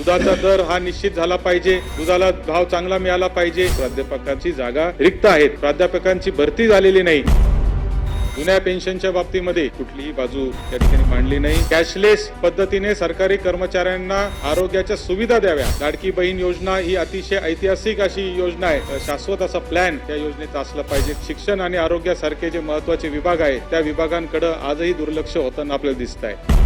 दुधाचा दर हा निश्चित झाला पाहिजे. दुधाला भाव चांगला मिळाला पाहिजे. प्राध्यापकांची जागा रिक्त आहेत. प्राध्यापकांची भरती झालेली नाही. जुन्या पेन्शनच्या बाबतीमध्ये कुठलीही बाजू त्या ठिकाणी मांडली नाही. कॅशलेस पद्धतीने सरकारी कर्मचाऱ्यांना आरोग्याच्या सुविधा द्याव्या. लाडकी बहीण योजना ही अतिशय ऐतिहासिक अशी योजना आहे. शाश्वत असा प्लॅन त्या योजनेचा असला पाहिजे. शिक्षण आणि आरोग्यासारखे जे महत्त्वाचे विभाग आहेत त्या विभागांकडे आजही दुर्लक्ष होताना आपल्याला दिसत आहे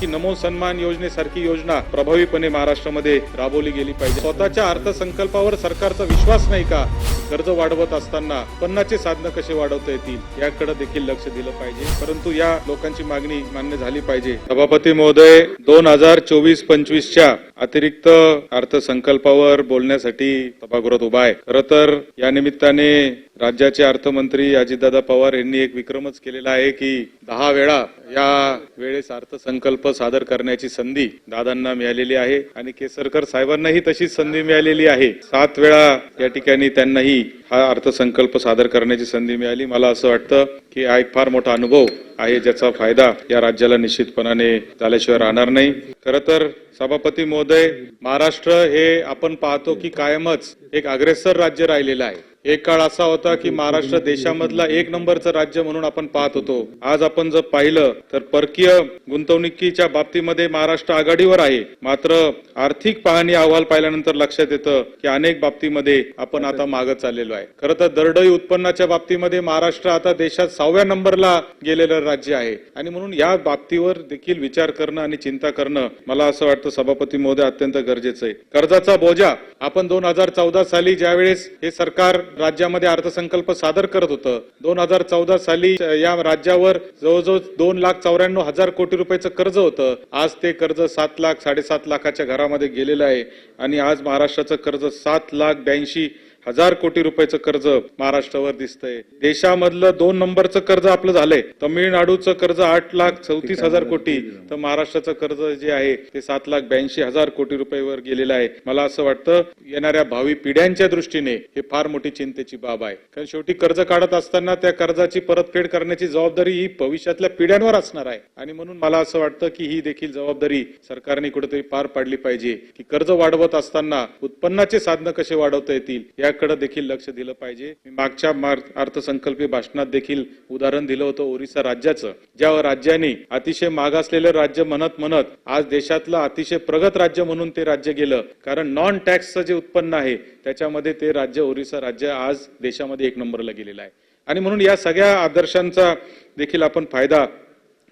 की नमो सन्मान योजनेसारखी योजना प्रभावीपणे महाराष्ट्रामध्ये राबवली गेली पाहिजे. स्वतःच्या अर्थसंकल्पावर सरकारचा विश्वास नाही का? कर्ज वाढवत असताना उत्पन्नाचे साधनं कसे वाढवता येतील? याकडे देखील लक्ष दिलं पाहिजे. परंतु या लोकांची मागणी मान्य झाली पाहिजे. सभापती महोदय दोन हजार चोवीस पंचवीसच्या अतिरिक्त अर्थसंकल्पावर बोलण्यासाठी सभागृहात उभा आहे. खरं तर या निमित्ताने राज्याचे अर्थमंत्री अजितदादा पवार यांनी एक विक्रमच केलेला आहे की दहा वेळा या वेळेस अर्थसंकल्प सादर करण्याची संधी दादांना मिळालेली आहे आणि केसरकर साहेबांनाही तशीच संधी मिळालेली आहे. सात वेळा या ठिकाणी त्यांनाही हा अर्थसंकल्प सादर करण्याची संधी मिळाली. मला असं वाटतं की हा एक फार मोठा अनुभव आहे ज्याचा फायदा या राज्याला निश्चितपणाने झाल्याशिवाय राहणार नाही. खर तर सभापती महोदय महाराष्ट्र हे आपण पाहतो की कायमच एक अग्रेसर राज्य राहिलेलं आहे. एक काळ असा होता की महाराष्ट्र देशामधला एक नंबरचं राज्य म्हणून आपण पाहत होतो. आज आपण जर पाहिलं तर परकीय गुंतवणुकीच्या बाबतीमध्ये महाराष्ट्र आघाडीवर आहे. मात्र आर्थिक पाहणी अहवाल पाहिल्यानंतर लक्षात येतं की अनेक बाबतीमध्ये आपण आता मागं चाललेलो आहे. खरं तर दरडोई उत्पन्नाच्या बाबतीमध्ये महाराष्ट्र आता देशात सहाव्या नंबरला गेलेलं राज्य आहे. आणि म्हणून या बाबतीवर देखील विचार करणं आणि चिंता करणं मला असं वाटतं सभापती महोदय अत्यंत गरजेचं आहे. कर्जाचा बोजा आपण दोन हजार चौदा साली ज्यावेळेस हे सरकार राज्यामध्ये अर्थसंकल्प सादर करत होतं. दोन हजार चौदा साली या राज्यावर जवळजवळ दोन लाख चौऱ्याण्णव हजार कोटी रुपयाचं कर्ज होतं. आज ते कर्ज सात लाख साडेसात लाखाच्या घरामध्ये गेलेलं आहे. आणि आज महाराष्ट्राचं कर्ज सात लाख ब्याऐंशी हजार कोटी रुपयाचं कर्ज महाराष्ट्रावर दिसतंय. देशामधलं दोन नंबरचं कर्ज आपलं झालंय. तमिळनाडूचं कर्ज आठ लाख चौतीस हजार कोटी. तर महाराष्ट्राचं कर्ज जे आहे ते सात लाख ब्याऐंशी हजार कोटी रुपयावर गेलेलं आहे. मला असं वाटतं येणाऱ्या भावी पिढ्यांच्या दृष्टीने हे फार मोठी चिंतेची बाब आहे. कारण शेवटी कर्ज काढत असताना त्या कर्जाची परतफेड करण्याची जबाबदारी ही भविष्यातल्या पिढ्यांवर असणार आहे. आणि म्हणून मला असं वाटतं की ही देखील जबाबदारी सरकारने कुठेतरी पार पाडली पाहिजे की कर्ज वाढवत असताना उत्पन्नाचे साधनं कसे वाढवता येतील याकडे देखील लक्ष दिलं पाहिजे. मी मागच्या मार- अर्थसंकल्पीय भाषणात देखील उदाहरण दिलं होतं ओरिसा राज्याचं ज्या राज्याने अतिशय मागासलेलं राज्य म्हणत म्हणत आज देशातलं अतिशय प्रगत राज्य म्हणून ते राज्य गेलं. कारण नॉन टॅक्सचं जे उत्पन्न आहे त्याच्यामध्ये ते राज्य ओरिसा राज्य आज देशामध्ये एक नंबरला गेलेलं आहे. आणि म्हणून या सगळ्या आदर्शांचा देखील आपण फायदा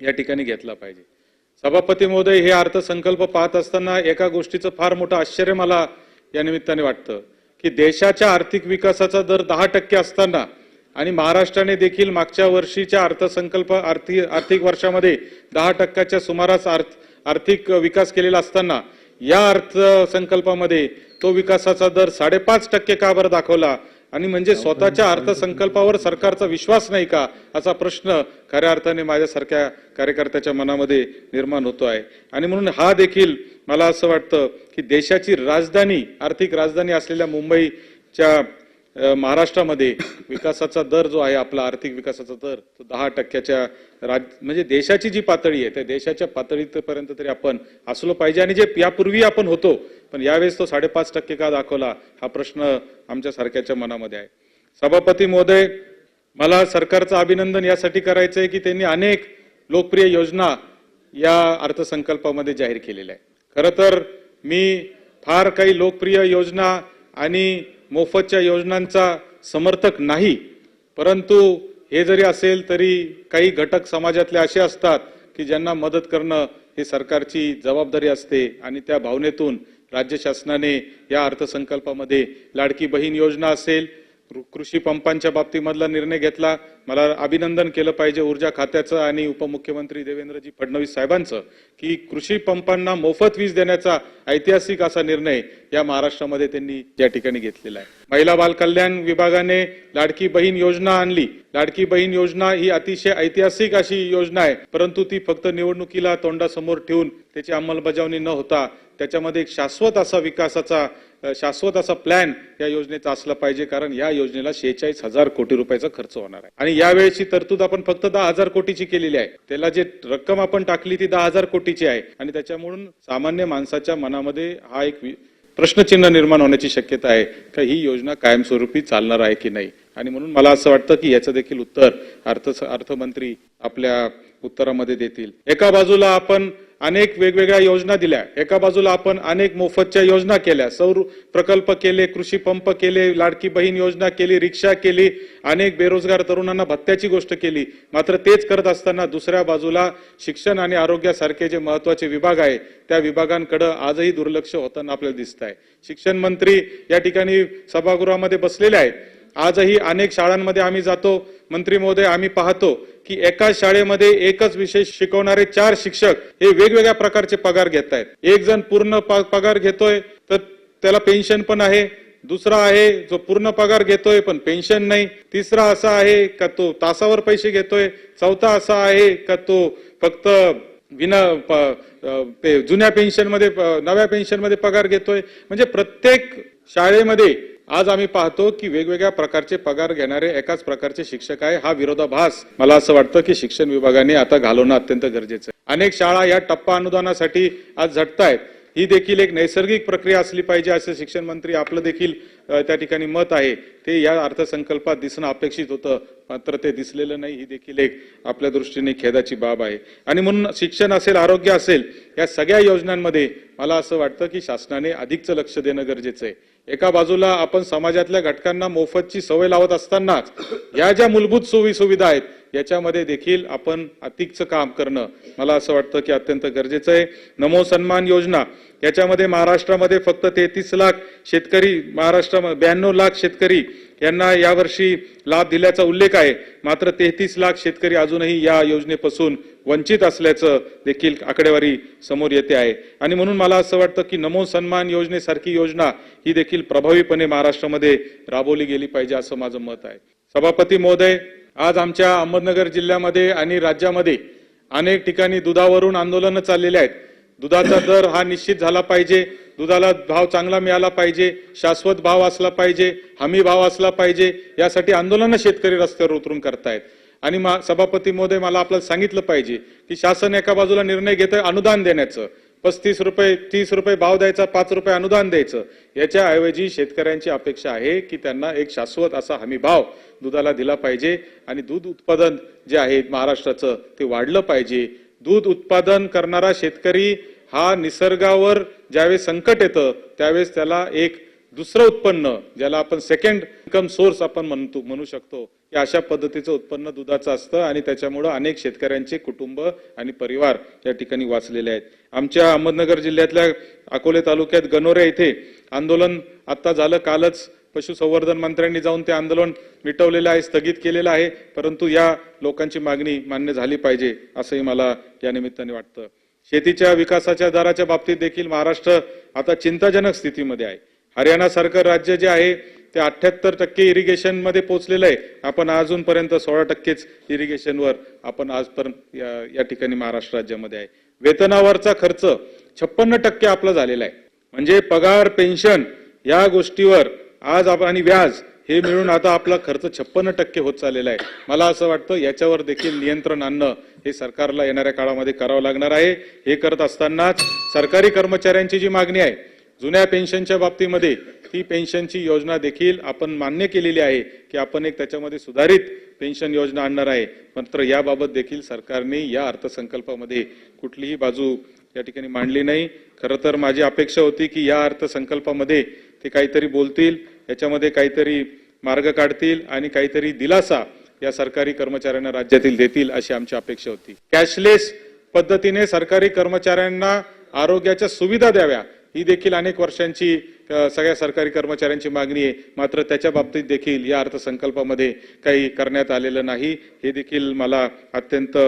या ठिकाणी घेतला पाहिजे. सभापती महोदय हे अर्थसंकल्प पाहत असताना एका गोष्टीचं फार मोठं आश्चर्य मला या निमित्ताने वाटतं. की देशाच्या आर्थिक विकासाचा दर दहा टक्के असताना आणि महाराष्ट्राने देखील मागच्या वर्षीच्या अर्थसंकल्प आर्थिक आर्थिक वर्षामध्ये दहा टक्क्याच्या सुमारास अर्थ आर्थिक विकास केलेला असताना या अर्थसंकल्पामध्ये तो विकासाचा दर साडेपाच टक्के का बरं दाखवला? आणि म्हणजे स्वतःच्या अर्थसंकल्पावर सरकारचा विश्वास नाही का असा प्रश्न खऱ्या अर्थाने माझ्यासारख्या कार्यकर्त्याच्या मनामध्ये निर्माण होतो आहे. आणि म्हणून हा देखील मला असं वाटतं की देशाची राजधानी आर्थिक राजधानी असलेल्या मुंबईच्या महाराष्ट्रामध्ये विकासाचा दर जो आहे आपला आर्थिक विकासाचा दर तो दहा टक्क्याच्या राज म्हणजे देशाची जी पातळी आहे त्या देशाच्या पातळीपर्यंत तरी आपण असलो पाहिजे. आणि जे यापूर्वी आपण होतो पण यावेळेस तो साडेपाच टक्के का दाखवला हा प्रश्न आमच्या सारख्याच्या मनामध्ये आहे. सभापती महोदय मला सरकारचं अभिनंदन यासाठी करायचं आहे की त्यांनी अनेक लोकप्रिय योजना या अर्थसंकल्पामध्ये जाहीर केलेल्या आहे खरं तर मी फार काही लोकप्रिय योजना आणि मोफतच्या योजनांचा समर्थक नाही परंतु हे जरी असेल तरी काही घटक समाजातले असे असतात की ज्यांना मदत करणं ही सरकारची जबाबदारी असते आणि त्या भावनेतून राज्य शासनाने या अर्थसंकल्पामध्ये लाडकी बहीण योजना असेल कृषी पंपांच्या बाबतीमधला निर्णय घेतला. मला अभिनंदन केलं पाहिजे ऊर्जा खात्याचं आणि उपमुख्यमंत्री देवेंद्रजी फडणवीस साहेबांचं की कृषी पंपांना मोफत वीज देण्याचा ऐतिहासिक असा निर्णय या महाराष्ट्रामध्ये त्यांनी या ठिकाणी घेतलेला आहे. महिला बाल कल्याण विभागाने लाडकी बहीण योजना आणली. लाडकी बहीण योजना ही अतिशय ऐतिहासिक अशी योजना आहे परंतु ती फक्त निवडणुकीला तोंडासमोर ठेवून त्याची अंमलबजावणी न होता त्याच्यामध्ये एक शाश्वत असा विकासाचा शाश्वत असा प्लॅन या योजनेचा असला पाहिजे कारण या योजनेला शेहेचाळीस हजार कोटी रुपयाचा खर्च होणार आहे. आणि यावेळेची तरतूद आपण फक्त दहा हजार कोटीची केलेली आहे. त्याला जे रक्कम आपण टाकली ती दहा हजार कोटीची आहे. आणि त्याच्यामुळून सामान्य माणसाच्या मनामध्ये हा एक प्रश्नचिन्ह निर्माण होण्याची शक्यता आहे का ही योजना कायमस्वरूपी चालणार आहे की नाही? आणि म्हणून मला असं वाटतं की याचं देखील उत्तर अर्थ अर्थमंत्री आपल्या उत्तरामध्ये देतील. एका बाजूला आपण अनेक वेगवेगळ्या योजना दिल्या. एका बाजूला आपण अनेक मोफतच्या योजना केल्या. सौर प्रकल्प केले कृषी पंप केले लाडकी बहीण योजना केली रिक्षा केली अनेक बेरोजगार तरुणांना भत्त्याची गोष्ट केली. मात्र तेच करत असताना दुसऱ्या बाजूला शिक्षण आणि आरोग्यासारखे जे महत्त्वाचे विभाग आहे त्या विभागांकडे आजही दुर्लक्ष होताना आपल्याला दिसत आहे शिक्षण मंत्री या ठिकाणी सभागृहामध्ये बसलेले आहेत. आजही अनेक शाळांमध्ये आम्ही जातो. मंत्री महोदय आम्ही पाहतो की एकाच शाळेमध्ये एकच विषय शिकवणारे चार शिक्षक हे वेगवेगळ्या प्रकारचे पगार घेत आहेत. एक जण पूर्ण पगार घेतोय तर त्याला पेन्शन पण आहे. दुसरा आहे जो पूर्ण पगार घेतोय पण पेन्शन नाही. तिसरा असा आहे का तो तासावर पैसे घेतोय. चौथा असा आहे का तो फक्त विना पे- जुन्या पेन्शनमध्ये नव्या पेन्शनमध्ये पगार घेतोय. म्हणजे प्रत्येक शाळेमध्ये आज आम्ही पाहतो की वेगवेगळ्या प्रकारचे पगार घेणारे एकाच प्रकारचे शिक्षक आहे. हा विरोधाभास मला असं वाटतं की शिक्षण विभागाने आता घालवणं अत्यंत गरजेचं आहे. अनेक शाळा या टप्पा अनुदानासाठी आज झटतायत. ही देखील एक नैसर्गिक प्रक्रिया असली पाहिजे असं शिक्षण मंत्री आपलं देखील त्या ठिकाणी मत आहे. ते या अर्थसंकल्पात दिसणं अपेक्षित होतं मात्र ते दिसलेलं नाही. ही देखील एक आपल्या दृष्टीने खेदाची बाब आहे. आणि म्हणून शिक्षण असेल आरोग्य असेल या सगळ्या योजनांमध्ये मला असं वाटतं की शासनाने अधिकचं लक्ष देणं गरजेचं आहे. एका बाजूला आपण समाजातल्या घटकांना मोफतची सवय लावत असतानाच या ज्या मूलभूत सोयी सुविधा आहेत याच्यामध्ये देखील आपण अतिकचं काम करणं मला असं वाटतं की अत्यंत गरजेचं आहे. नमो सन्मान योजना. याच्यामध्ये महाराष्ट्रामध्ये फक्त तेहतीस लाख शेतकरी महाराष्ट्रामध्ये ब्याण्णव लाख शेतकरी यांना यावर्षी लाभ दिल्याचा उल्लेख आहे. मात्र तेहतीस लाख शेतकरी अजूनही या योजनेपासून वंचित असल्याचं देखील आकडेवारी समोर येते आहे. आणि म्हणून मला असं वाटतं की नमो सन्मान योजनेसारखी योजना ही देखील प्रभावीपणे महाराष्ट्रामध्ये राबवली गेली पाहिजे असं माझं मत आहे. सभापती महोदय आज आमच्या अहमदनगर जिल्ह्यामध्ये आणि राज्यामध्ये अनेक ठिकाणी दुधावरून आंदोलनं चाललेली आहेत. दुधाचा दर हा निश्चित झाला पाहिजे. दुधाला भाव चांगला मिळाला पाहिजे. शाश्वत भाव असला पाहिजे. हमी भाव असला पाहिजे. यासाठी आंदोलनं शेतकरी रस्त्यावर उतरून करतायत. आणि मा- सभापती महोदय मला आपल्याला सांगितलं पाहिजे की शासन एका बाजूला निर्णय घेतं अनुदान देण्याचं. पस्तीस रुपये तीस रुपये भाव द्यायचा पाच रुपये अनुदान द्यायचं. याच्याऐवजी शेतकऱ्यांची अपेक्षा आहे की त्यांना एक शाश्वत असा हमी भाव दुधाला दिला पाहिजे आणि दूध उत्पादन जे आहे महाराष्ट्राचं ते वाढलं पाहिजे. दूध उत्पादन करणारा शेतकरी हा निसर्गावर ज्यावेळेस संकट येतं त्यावेळेस त्याला एक दुसरं उत्पन्न ज्याला आपण सेकंड इन्कम सोर्स आपण म्हणतो म्हणू शकतो की अशा पद्धतीचं उत्पन्न दुधाचं असतं आणि त्याच्यामुळं अनेक शेतकऱ्यांचे कुटुंब आणि परिवार या ठिकाणी वाचलेले आहेत. आमच्या अहमदनगर जिल्ह्यातल्या अकोले तालुक्यात गणोरे इथे आंदोलन आता झालं. कालच पशुसंवर्धन मंत्र्यांनी जाऊन ते आंदोलन मिटवलेलं आहे स्थगित केलेलं आहे. परंतु या लोकांची मागणी मान्य झाली पाहिजे असंही मला या निमित्ताने वाटतं. शेतीच्या विकासाच्या दराच्या बाबतीत देखील महाराष्ट्र आता चिंताजनक स्थितीमध्ये आहे. हरियाणा सारखं राज्य जे आहे ते अठ्याहत्तर टक्के इरिगेशनमध्ये आहे. आपण अजूनपर्यंत सोळा टक्केच इरिगेशनवर आपण आजपर्यंत या, या ठिकाणी महाराष्ट्र राज्यामध्ये आहे. वेतनावरचा खर्च छप्पन्न टक्के आपला झालेला आहे. म्हणजे पगार पेन्शन या गोष्टीवर आज आपण आणि व्याज हे मिळून आता आपला खर्च छप्पन्न टक्के होत चाललेला आहे. मला असं वाटतं याच्यावर देखील नियंत्रण आणणं हे सरकारला येणाऱ्या काळामध्ये करावं लागणार आहे. हे करत असतानाच सरकारी कर्मचाऱ्यांची जी मागणी आहे जुन्या पेन्शनच्या बाबतीमध्ये ती पेन्शनची योजना देखील आपण मान्य केलेली आहे की आपण एक त्याच्यामध्ये सुधारित पेन्शन योजना आणणार आहे. मात्र याबाबत देखील सरकारने या अर्थसंकल्पामध्ये कुठलीही बाजू या ठिकाणी मांडली नाही. खरं तर माझी अपेक्षा होती की या अर्थसंकल्पामध्ये ते काहीतरी बोलतील याच्यामध्ये काहीतरी मार्ग काढतील आणि काहीतरी दिलासा या सरकारी कर्मचाऱ्यांना राज्यातील देतील अशी आमची अपेक्षा होती. कॅशलेस पद्धतीने सरकारी कर्मचाऱ्यांना आरोग्याच्या सुविधा द्याव्या ही देखील अनेक वर्षांची सगळ्या सरकारी कर्मचाऱ्यांची मागणी आहे. मात्र त्याच्या बाबतीत देखील या अर्थसंकल्पामध्ये काही करण्यात आलेलं नाही. हे देखील मला अत्यंत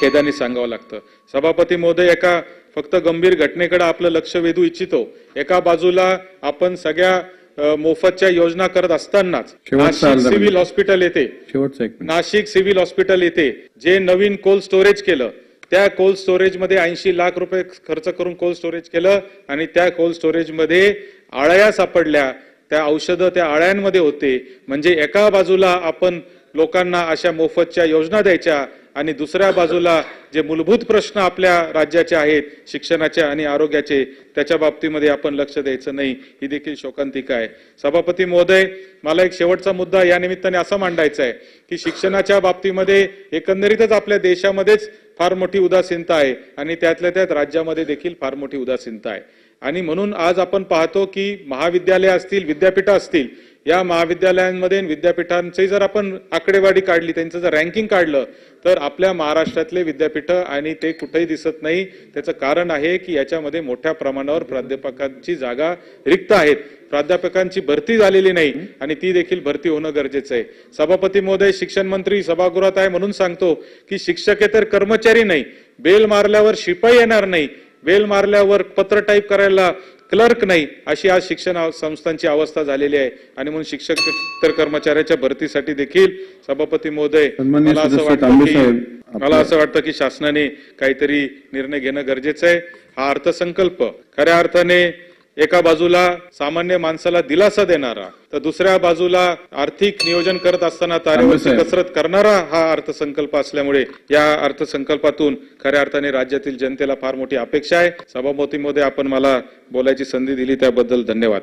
खेदाने सांगावं लागतं. सभापती महोदय एका फक्त गंभीर घटनेकडे आपलं लक्ष वेधू इच्छितो. एका बाजूला आपण सगळ्या मोफतच्या योजना करत असतानाच Nashik civil. Hospital minute. Nashik civil hospital येथे जे नवीन कोल्ड स्टोरेज केलं त्या कोल्ड स्टोरेजमध्ये ऐंशी लाख रुपये खर्च करून कोल्ड स्टोरेज केलं आणि त्या कोल्ड स्टोरेजमध्ये आळ्या सापडल्या. त्या औषधं त्या आळ्यांमध्ये होते. म्हणजे एका बाजूला आपण लोकांना अशा मोफतच्या योजना द्यायच्या आणि दुसऱ्या बाजूला जे मूलभूत प्रश्न आपल्या राज्याचे आहेत शिक्षणाचे आणि आरोग्याचे त्याच्या बाबतीमध्ये आपण लक्ष द्यायचं नाही. ही देखील शोकांतिका आहे. सभापती महोदय मला एक शेवटचा मुद्दा या निमित्ताने असा मांडायचा आहे की शिक्षणाच्या बाबतीमध्ये एकंदरीतच आपल्या देशामध्येच फार मोठी उदासीनता आहे आणि त्यातल्या त्यात राज्यामध्ये देखील फार मोठी उदासीनता आहे. आणि म्हणून आज आपण पाहतो की महाविद्यालय असतील विद्यापीठ असतील या महाविद्यालयांमध्ये विद्यापीठांची जर आपण आकडेवारी काढली त्यांचं जर रँकिंग काढलं तर आपल्या महाराष्ट्रातले विद्यापीठ आणि ते कुठेही दिसत नाही. त्याचं कारण आहे की याच्यामध्ये मोठ्या प्रमाणावर प्राध्यापकांची जागा रिक्त आहेत. प्राध्यापकांची भरती झालेली नाही आणि ती देखील भरती होणं गरजेचं आहे. सभापती महोदय शिक्षण मंत्री सभागृहात आहे म्हणून सांगतो की शिक्षकेतर कर्मचारी नाही. बेल मारल्यावर शिपाई येणार नाही. बेल मारल्यावर पत्र टाईप करायला क्लर्क नाही अशी आज शिक्षण संस्थांची अवस्था झालेली आहे. आणि म्हणून शिक्षक तर कर्मचाऱ्याच्या भरतीसाठी देखील सभापती महोदय मला असं वाटतं की मला असं वाटतं की शासनाने काहीतरी निर्णय घेणं गरजेचं आहे. हा अर्थसंकल्प खऱ्या अर्थाने एका बाजूला सामान्य माणसाला दिलासा देणारा तर दुसऱ्या बाजूला आर्थिक नियोजन करत असताना तारेवरची. कसरत करणारा हा अर्थसंकल्प असल्यामुळे या अर्थसंकल्पातून खऱ्या अर्थाने राज्यातील जनतेला फार मोठी अपेक्षा आहे सभापती मध्ये आपण मला बोलायची संधी दिली त्याबद्दल धन्यवाद